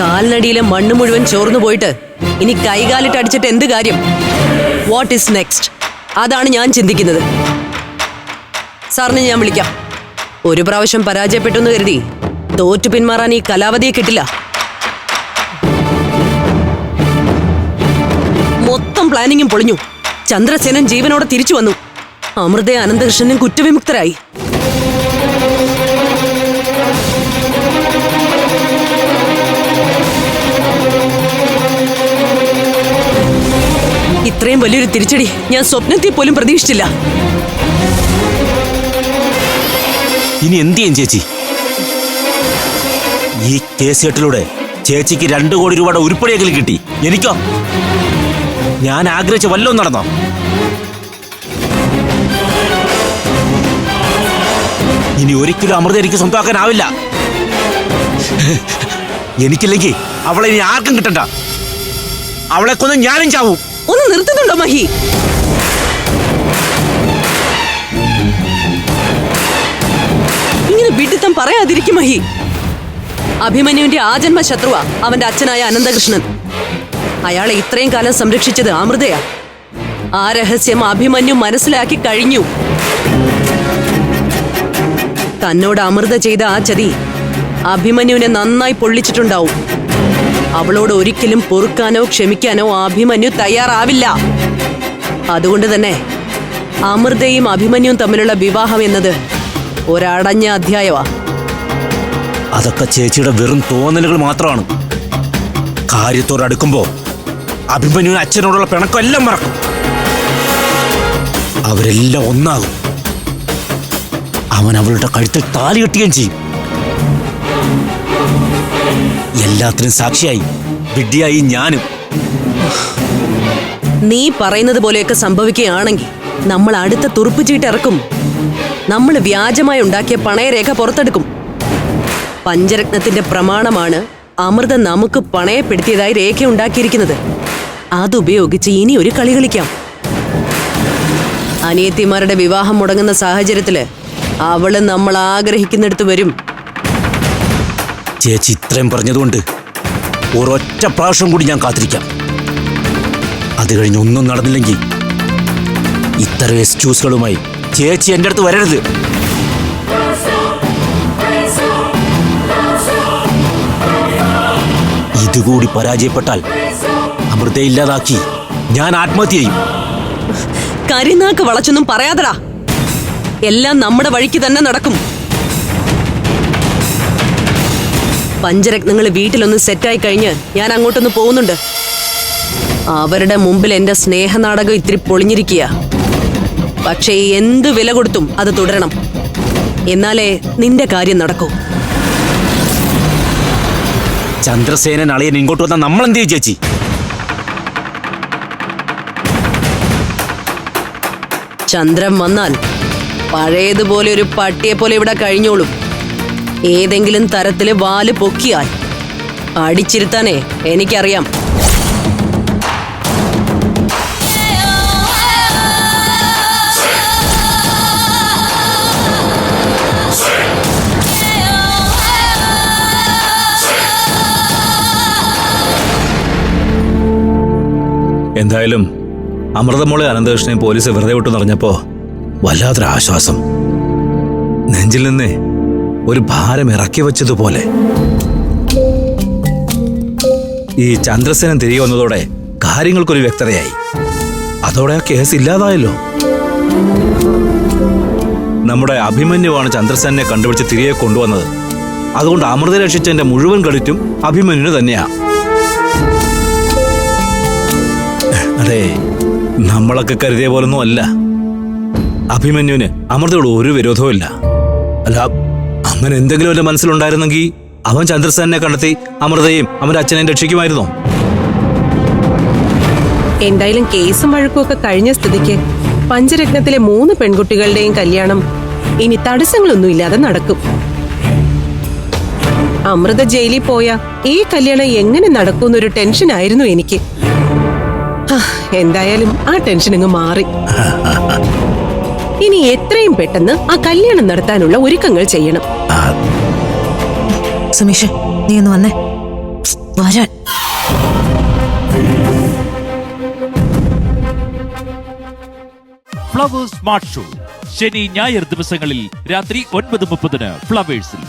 കാലിനടിയിലെ മണ്ണ് മുഴുവൻ ചോർന്നു പോയിട്ട് ഇനി കൈകാലിട്ട് അടിച്ചിട്ട് എന്ത് കാര്യം? വാട്ട് ഇസ് നെക്സ്റ്റ് അതാണ് ഞാൻ ചിന്തിക്കുന്നത്. സാറിനെ ഞാൻ വിളിക്കാം. ഒരു പ്രാവശ്യം പരാജയപ്പെട്ടു എന്ന് കരുതി തോറ്റു പിന്മാറാൻ ഈ കലാവധിയെ കിട്ടില്ല. മൊത്തം പ്ലാനിങ്ങും പൊളിഞ്ഞു. ചന്ദ്രസേനൻ ജീവനോടെ തിരിച്ചു വന്നു. അമൃതയെ അനന്തകൃഷ്ണനും കുറ്റവിമുക്തരായി. ഇത്രയും വലിയൊരു തിരിച്ചടി ഞാൻ സ്വപ്നത്തിൽ പോലും പ്രതീക്ഷിച്ചില്ല. ഇനി എന്ത് ചെയ്യും ചേച്ചി? ഈ കേസ് കെട്ടിലൂടെ ചേച്ചിക്ക് രണ്ടു കോടി രൂപയുടെ ഉരുപ്പടിയെങ്കിലും കിട്ടി. എനിക്കോ? ഞാൻ ആഗ്രഹിച്ച വല്ലതും നടന്നോ? ഇനി ഒരിക്കലും അമൃത എനിക്ക് സ്വന്തമാക്കാനാവില്ല. എനിക്കില്ലെങ്കിൽ അവളെ ഇനി ആർക്കും കിട്ടണ്ട. അവളെ കൊന്ന് ഞാനും ചാവും. ഒന്ന് നിർത്തുന്നുണ്ടോ മഹി? ഇങ്ങനെ വിഡിത്തം പറയാതിരിക്കും മഹി. അഭിമന്യുവിന്റെ ആജന്മ ശത്രുവാ അവന്റെ അച്ഛനായ അനന്തകൃഷ്ണൻ. അയാളെ ഇത്രയും കാലം സംരക്ഷിച്ചത് അമൃതയാ. ആ രഹസ്യം അഭിമന്യു മനസ്സിലാക്കി കഴിഞ്ഞു. തന്നോട് അമൃത ചെയ്ത ആ ചതി അഭിമന്യുവിനെ നന്നായി പൊള്ളിച്ചിട്ടുണ്ടാവും. അവളോട് ഒരിക്കലും പൊറുക്കാനോ ക്ഷമിക്കാനോ അഭിമന്യു തയ്യാറാവില്ല. അതുകൊണ്ട് തന്നെ അമൃതയും അഭിമന്യുവും തമ്മിലുള്ള വിവാഹം എന്നത് ഒരടഞ്ഞ അധ്യായമാ അതൊക്കെ ചേച്ചിയുടെ വെറും തോന്നലുകൾ മാത്രമാണ്. കാര്യത്തോട് അടുക്കുമ്പോ അഭിമന്യു അച്ഛനോടുള്ള പിണക്കം എല്ലാം മറക്കും. അവരെല്ലാം ഒന്നാകും. അവൻ അവളുടെ കഴുത്തിൽ താലി കെട്ടുകയും ചെയ്യും. എല്ലാത്തിനും സാക്ഷിയായി. വിഡ്ഢിയായി ഞാനും. നീ പറയുന്നത് പോലെയൊക്കെ സംഭവിക്കുകയാണെങ്കിൽ നമ്മൾ അടുത്ത തുറുപ്പ് ചീട്ടിറക്കും നമ്മൾ വ്യാജമായി ഉണ്ടാക്കിയ പണയരേഖ പുറത്തെടുക്കും. പഞ്ചരത്നത്തിന്റെ പ്രമാണമാണ് അമൃത നമുക്ക് പണയപ്പെടുത്തിയതായി രേഖ ഉണ്ടാക്കിയിരിക്കുന്നത്. അതുപയോഗിച്ച് ഇനി ഒരു കളി കളിക്കാം. അനിയത്തിമാരുടെ വിവാഹം മുടങ്ങുന്ന സാഹചര്യത്തിൽ അവൾ നമ്മൾ ആഗ്രഹിക്കുന്നിടത്ത് വരും. ചേച്ചി ഇത്രയും പറഞ്ഞതുകൊണ്ട് ഒരൊറ്റ പ്രാവശ്യം കൂടി ഞാൻ കാത്തിരിക്കാം. അത് കഴിഞ്ഞ് ഒന്നും നടന്നില്ലെങ്കിൽ ഇത്തരം എക്സ്ക്യൂസുകളുമായി ചേച്ചി എന്റെ അടുത്ത് വരരുത്. ഇതുകൂടി പരാജയപ്പെട്ടാൽ അമൃതയെ ഇല്ലാതാക്കി ഞാൻ ആത്മഹത്യ ചെയ്യും. കരിനാക്ക് വളച്ചൊന്നും പറയാതടാ. എല്ലാം നമ്മുടെ വഴിക്ക് തന്നെ നടക്കും. പഞ്ചരത്നങ്ങൾ വീട്ടിലൊന്ന് സെറ്റായി കഴിഞ്ഞ് ഞാൻ അങ്ങോട്ടൊന്ന് പോകുന്നുണ്ട്. അവരുടെ മുമ്പിൽ എന്റെ സ്നേഹനാടകം ഇത്തിരി പൊളിഞ്ഞിരിക്കുക. പക്ഷേ എന്ത് വില കൊടുത്തും അത് തുടരണം. എന്നാലേ നിന്റെ കാര്യം നടക്കൂ. ചന്ദ്രസേനൻ അളിയൻ ഇങ്ങോട്ട് വന്ന നമ്മൾ എന്ത് ചെയ്യും ചേച്ചി? ചന്ദ്രൻ വന്നാൽ പഴയതുപോലെ ഒരു പട്ടിയെ പോലെ ഇവിടെ കഴിഞ്ഞോളും. ഏതെങ്കിലും തരത്തിൽ വാൽ പൊക്കിയാൽ അടിച്ചിരുത്താനേ എനിക്കറിയാം. എന്തായാലും അമൃതമോളെ അനന്തകൃഷ്ണനെ പോലീസ് വെറുതെ വിട്ടു നിറഞ്ഞപ്പോ വല്ലാത്തൊരു ആശ്വാസം നെഞ്ചിൽ നിന്ന് ഒരു ഭാരം ഇറക്കി വെച്ചതുപോലെ. ഈ ചന്ദ്രസേനൻ തിരികെ വന്നതോടെ കാര്യങ്ങൾക്കൊരു വ്യക്തതയായി. അതോടെ ആ കേസ് ഇല്ലാതായല്ലോ. നമ്മുടെ അഭിമന്യുവാണ് ചന്ദ്രസേനെ കണ്ടുപിടിച്ച് തിരികെ കൊണ്ടുവന്നത്. അതുകൊണ്ട് അമൃത രക്ഷിച്ചതിന്റെ മുഴുവൻ ക്രെഡിറ്റും അഭിമന്യു തന്നെയാ. അതെ നമ്മളൊക്കെ കരുതിയ പോലൊന്നും അല്ല. അഭിമന്യുവിന് അമൃതയോട് ഒരു വിരോധവും ഇല്ല അല്ല അങ്ങനെ എന്തെങ്കിലും എന്റെ മനസ്സിലുണ്ടായിരുന്നെങ്കിൽ അവൻ ചന്ദ്രസേനെ കണ്ടെത്തി അമൃതയും അവന്റെ അച്ഛനെയും രക്ഷിക്കുമായിരുന്നോ? എന്തായാലും കേസും വഴക്കും ഒക്കെ കഴിഞ്ഞ സ്ഥിതിക്ക് പഞ്ചരത്നത്തിലെ മൂന്ന് പെൺകുട്ടികളുടെയും കല്യാണം ഇനി തടസ്സങ്ങളൊന്നുമില്ലാതെ നടക്കും. അമൃത ജയിലിൽ പോയ ഈ കല്യാണം എങ്ങനെ നടക്കുമെന്നൊരു ടെൻഷനായിരുന്നു എനിക്ക്. എന്തായാലും ആ ടെൻഷൻ അങ്ങ് മാറി ഇനി എത്രയും പെട്ടെന്ന് ആ കല്യാണം നടത്താനുള്ള ഒരുക്കങ്ങൾ ചെയ്യണം. സുമീഷ് നീ ഒന്ന് വന്നേ. വരാൻ. ഫ്ലവേഴ്സ് സ്മാർട്ട് ഷോ ശനി ഞായർ ദിവസങ്ങളിൽ രാത്രി ഒൻപത് മുപ്പതിന് ഫ്ലവേഴ്സിൽ